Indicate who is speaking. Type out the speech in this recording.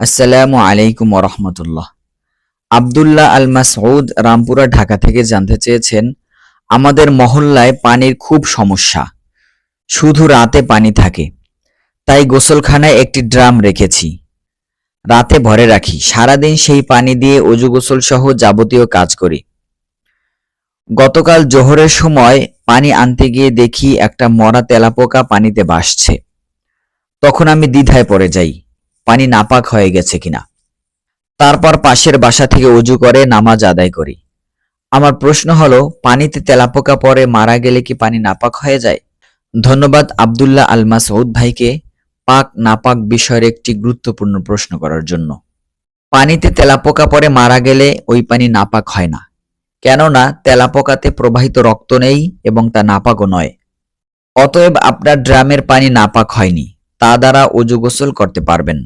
Speaker 1: আসসালামু আলাইকুম রহমতুল্লাহ আবদুল্লাহ আল মাসউদ রামপুরা, ঢাকা থেকে জানতে চেয়েছেন, আমাদের মহল্লায় পানির খুব সমস্যা। শুধু রাতে পানি থাকে। তাই গোসলখানায় একটি ড্রাম রেখেছি। রাতে ভরে রাখি। সারাদিন সেই পানি দিয়ে অজু গোসল সহ যাবতীয় কাজ করি। গতকাল জোহরের সময় পানি আনতে গিয়ে দেখি একটা মরা তেলাপোকা পানিতে ভাসছে। তখন আমি দ্বিধায় পড়ে যাই। পানি নাপাক হয়ে গেছে কিনা। তারপর পাশের বাসা থেকে উজু করে নামাজ আদায় করি। আমার প্রশ্ন হলো, পানিতে তেলাপোকা পরে মারা গেলে কি পানি নাপাক হয়ে যায়? ধন্যবাদ আবদুল্লাহ আল মাসউদ ভাইকে পাক নাপাক বিষয়ের একটি গুরুত্বপূর্ণ প্রশ্ন করার জন্য। পানিতে তেলাপোকা পরে মারা গেলে ওই পানি নাপাক হয় না। কেননা তেলাপোকাতে প্রবাহিত রক্ত নেই এবং তা নাপাকও নয়। অতএব আপনার ড্রামের পানি নাপাক হয়নি। তা দ্বারা অজু গোসল করতে পারবেন।